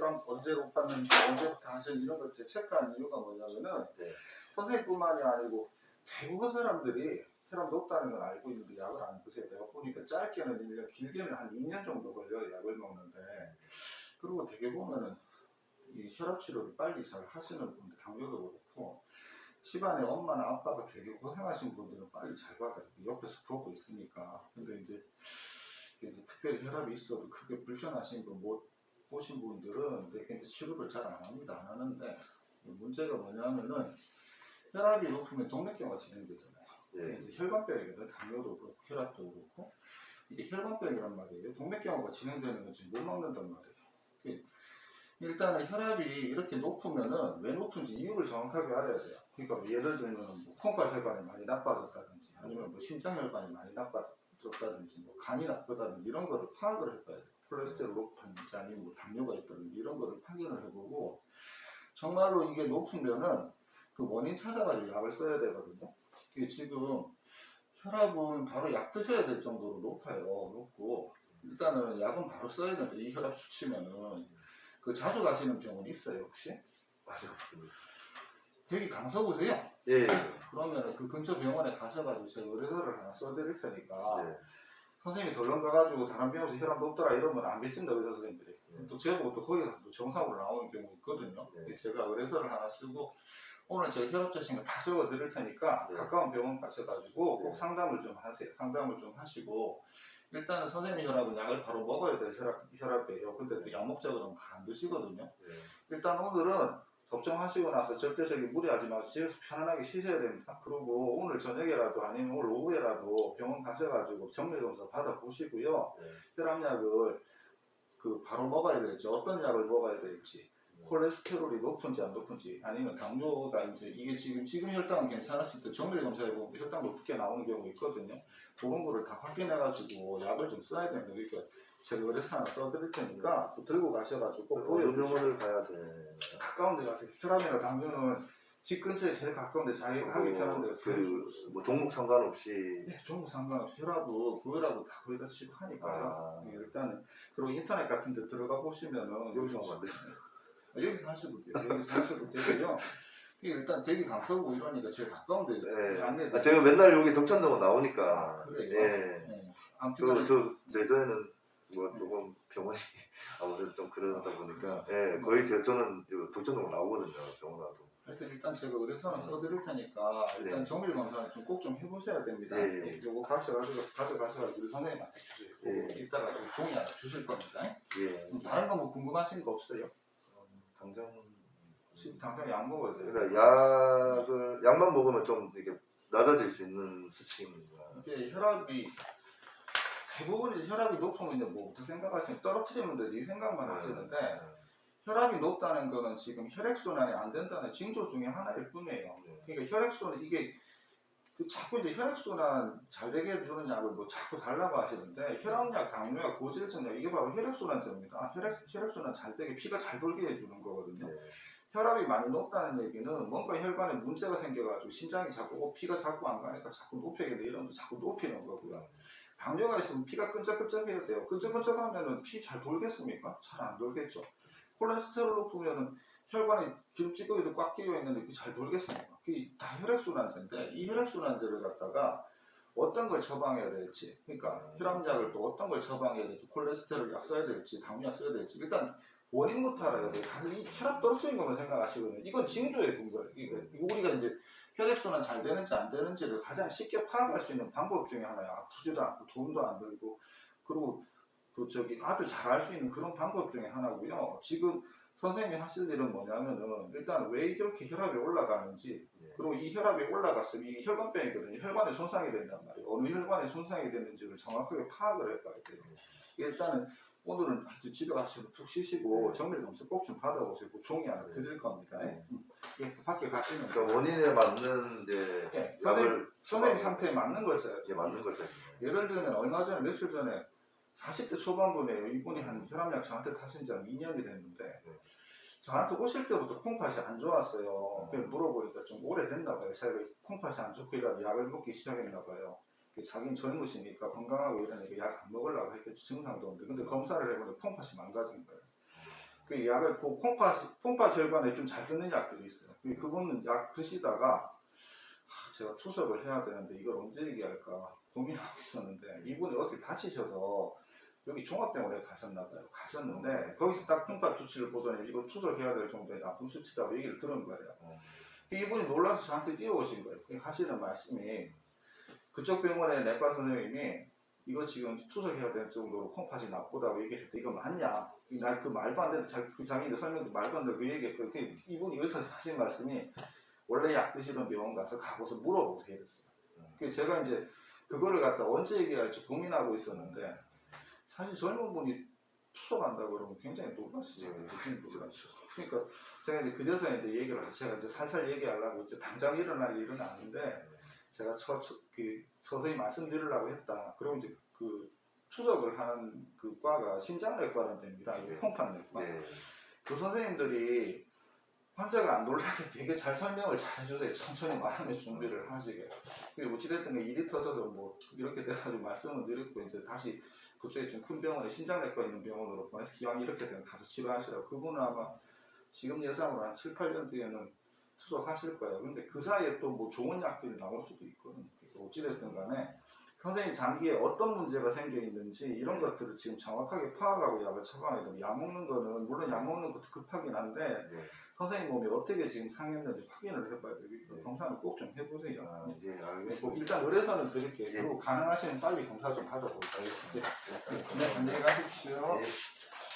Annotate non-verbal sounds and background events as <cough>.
혈압 언제 높았는지 언제부터 하셨는지 이런 걸 체크한 이유가 뭐냐면은 네. 선생님뿐만이 아니고 대부분 사람들이 혈압 높다는 걸 알고 있는데 약을 안 드세요. 내가 보니까 짧게는 1년, 길게는 한 2년 정도 걸려요. 약을 먹는데. 그리고 되게 보면은 이 혈압 치료를 빨리 잘 하시는 분들, 당뇨도 그렇고 집안에 엄마나 아빠가 되게 고생하신 분들은 빨리 잘 받아요. 옆에서 보고 있으니까. 근데 이제, 이제 특별히 혈압이 있어도 크게 불편하신 분못 보신 분들은 이제 치료를 잘 안 합니다. 안 하는데 문제가 뭐냐면은 혈압이 높으면 동맥경화 진행되잖아요. 예. 이제 혈관병이거든. 당뇨도 그렇고 혈압도 그렇고 이게 혈관병이란 말이에요. 동맥경화가 진행되는 건 지금 못 막는단 말이에요. 그 일단은 혈압이 이렇게 높으면은 왜 높은지 이유를 정확하게 알아야 돼요. 그러니까 예를 들면 뭐 콩팥 혈관이 많이 나빠졌다든지 아니면 뭐 심장 혈관이 많이 나빠졌다든지 뭐 간이 나쁘다든지 이런 거를 파악을 해봐야 돼요. 콜레스테롤 높았는지 아니면 뭐 당뇨가 있다든지 이런 거를 확인을 해보고 정말로 이게 높으면은 그 원인 찾아가지고 약을 써야 되거든요. 이게 지금 혈압은 바로 약 드셔야 될 정도로 높아요. 높고 일단은 약은 바로 써야 되는데 이 혈압 수치면은 그 자주 가시는 병원 있어요 혹시? 맞아요. 되게 강서구세요? 예. 그러면 그 근처 병원에 가셔가지고 제가 의뢰서를 하나 써드릴 테니까 네. 선생님이 덜렁 가가지고 다른 병원에서 혈압 높더라 이러면 안 믿습니다 의사 선생님들이 네. 또 제가 또 거기 가서 또 정상으로 나오는 경우 있거든요 네. 제가 의뢰서를 하나 쓰고 오늘 제가 혈압 재신거 다 적어 드릴 테니까 네. 가까운 병원 가셔가지고 꼭 네. 상담을 좀 하세요 상담을 좀 하시고 일단은 선생님 혈압은 약을 바로 먹어야 돼요 혈압, 혈압이에요 근데 또 약 먹자 그러면 안 드시거든요 네. 일단 오늘은 접종하시고 나서 절대적인 무리하지 마시고 집에서 편안하게 쉬셔야 됩니다. 그리고 오늘 저녁에라도 아니면 오늘 오후에라도 병원 가셔가지고 정밀검사 받아보시고요. 네. 혈압약을 그 바로 먹어야 될지 어떤 약을 먹어야 될지 콜레스테롤이 높은지 안 높은지 아니면 당뇨가 이제 이게 지금 지금 혈당은 괜찮았을 때 정밀 검사해 보면 혈당 높게 나오는 경우 있거든요. 그런 거를 다 확인해가지고 약을 좀 써야 됩니다. 그러니까 제가 의뢰서 하나 써드릴 테니까 또 들고 가셔가지고 어느 보여주시고 병원을 가야 돼? 가까운 데 가서 혈압이나 당뇨는 집 근처에 제일 가까운 데 자기가 하기 편한 데가 제일 좋습니다. 그뭐 종목 상관없이 네, 종목 상관없이 혈압도 그거라고 다 거의 다 치고 하니까요. 아. 네, 일단은 그리고 인터넷 같은 데 들어가 보시면은 여기서 하면 안 돼. 여기서 하셔도 돼요. 여기서 하셔도 되고요. 이게 일단 되게 강서구 이러니까 제일 가까운 데 네. 안내 아, 제가 맨날 여기 덕천동은 나오니까. 아, 그래요? 예. 네. 아무튼 저, 저, 예전에는 뭐 조금 병원이 <laughs> 아무래도 좀 그러다 보니까. 예, 거의 저- 저는 요 덕천동 나오거든요, 병원 와도. 하여튼 일단 제가 의뢰서는 써드릴 테니까 일단 네. 정밀 검사는 좀 꼭 좀 해보셔야 됩니다. 예, 예. 예, 요거 가셔가지고 가져가셔가지고 우리 선생님한테 주세요. 예. 이따가 좀 종이 하나 주실 겁니다. 예. 다른 거 뭐 궁금하신 거 없어요? 당장. 지금 당장 약 먹어야 돼요. 그러니까 약을, 약만 먹으면 좀 이렇게 낮아질 수 있는 수치입니다. 이제 혈압이 대부분 이제 혈압이 높으면 이제 뭐부터 생각하시면 떨어뜨리면 돼이 생각만 네. 하시는데 혈압이 높다는 거는 지금 혈액순환이 안 된다는 징조 중에 하나일 뿐이에요. 네. 그러니까 혈액순환 이게 그 자꾸 이제 혈액순환 잘 되게 해주는 약을 뭐 자꾸 달라고 하시는데 혈압약, 당뇨약, 고지혈증약 이게 바로 혈액순환제입니다. 혈액 혈액순환 잘 되게 피가 잘 돌게 해주는 거거든요. 네. 혈압이 많이 높다는 얘기는 뭔가 혈관에 문제가 생겨가지고 심장이 자꾸 어, 피가 자꾸 안 가니까 자꾸 높여야겠네 이러면서 자꾸 높이는 거고요. 당뇨가 있으면 피가 끈적끈적해야 돼요. 끈적끈적하면은 피 잘 돌겠습니까? 잘 안 돌겠죠. 콜레스테롤 높으면은 혈관에 기름 찌꺼기도 꽉 끼어 있는데 잘 돌겠습니까? 그게 다 혈액순환제인데 이 혈액순환제를 갖다가 어떤 걸 처방해야 될지, 그러니까 혈압약을 또 어떤 걸 처방해야 될지, 콜레스테롤 약 써야 될지, 당뇨약 써야 될지 일단 원인부터 알아야 돼요. 다들 이 혈압 떨어지는 것만 생각하시거든요. 이건 징조의 이거 우리가 이제 혈액순환 잘 되는지 안 되는지를 가장 쉽게 파악할 수 있는 방법 중에 하나예요. 아프지도 않고 돈도 안 들고 그리고 그 저기 아주 잘 알 수 있는 그런 방법 중에 하나고요. 지금 선생님이 하실 일은 뭐냐면은 일단 왜 이렇게 혈압이 올라가는지 네. 그리고 이 혈압이 올라갔으면 이게 혈관병이거든요. 혈관에 손상이 된단 말이에요. 어느 혈관에 손상이 됐는지를 정확하게 파악을 해봐야 돼요. 일단은 오늘은 아주 집에 가셔서 푹 쉬시고 정밀 검사 꼭 좀 받아보세요. 그 종이 하나 드릴 겁니다. 네. 음. 예, 밖에 가시면 그러니까 원인에 맞는 이제 예, 선생님, 선생님 상태에 맞는 걸 써야죠. 이제 맞는 걸 써요. 예를 들면 얼마 전에 며칠 전에 40대 초반분에 이분이 한 혈압약 저한테 타신 지 한 2년이 됐는데 네. 저한테 오실 때부터 콩팥이 안 좋았어요. 어. 그래서 물어보니까 좀 오래됐나 봐요. 자기가 콩팥이 안 좋고 이라 약을 먹기 시작했나 봐요. 그 자기는 젊으시니까 건강하고 이러니까 약 안 먹으려고 했겠죠. 증상도 없는데 근데 검사를 해보니 콩팥이 망가진 거예요. 그 약을 그 콩파 콩파 절반에 좀 잘 쓰는 약들이 있어요. 그- 그분은 약 드시다가 아, 제가 투석을 해야 되는데 이걸 언제 얘기할까 고민하고 있었는데 이분이 어떻게 다치셔서 여기 종합병원에 가셨나 봐요. 가셨는데 거기서 딱 콩파 조치를 보더니 이거 투석해야 될 정도의 나쁜 수치다고 얘기를 들은 거예요. 어. 그 이분이 놀라서 저한테 뛰어오신 거예요. 그 하시는 말씀이 그쪽 병원의 내과 선생님이 이거 지금 투석해야 될 정도로 콩팥이 나쁘다고 얘기했을 때 이거 맞냐? 나 그 말도 안 되는 자, 그 장인들 설명도 말도 안 되는 그 얘기했고 그 이분이 의사 하신 말씀이 원래 약 드시던 병원 가서 가고서 물어보세요 이랬어요. 그 제가 이제 그거를 갖다 언제 얘기할지 고민하고 있었는데 사실 젊은 분이 투석한다고 그러면 굉장히 놀라시죠. 네. 그러니까 제가 이제 그래서 이제 얘기를 하죠. 제가 이제 살살 얘기하려고 이제 당장 일어날 일은 아닌데 제가 서, 서, 그 서서히 말씀드리려고 했다. 그리고 이제 그 추적을 하는 그 과가 신장내과라는 데입니다. 네. 콩팥내과. 네. 그 선생님들이 환자가 안 놀라게 되게 잘 설명을 잘 해주세요. 천천히 말하면 준비를 하시게. 어찌됐든 일이 터져서 뭐 이렇게 돼가지고 말씀을 드렸고 이제 다시 그쪽에 좀 큰 병원에 신장내과 있는 병원으로 보내서 기왕 이렇게 되면 가서 치료하시라고. 그분은 아마 지금 예상으로 한 7, 8년 뒤에는 수속하실 거예요. 근데 그 사이에 또 뭐 좋은 약들이 나올 수도 있거든요. 어찌됐든 간에 선생님 장기에 어떤 문제가 생겨 있는지 이런 것들을 지금 정확하게 파악하고 약을 처방해야 돼요. 약 먹는 거는 물론 약 먹는 것도 급하긴 한데 네. 선생님 몸이 어떻게 지금 상했는지 확인을 해봐야 되니까 네. 검사는 꼭 좀 해보세요. 아, 네. 예, 네, 뭐 알겠습니다. 일단 의뢰서는 드릴게요. 예. 그리고 가능하시면 빨리 검사 좀 받아보세요. 알겠습니다. 네, 안녕히 가십시오. 예.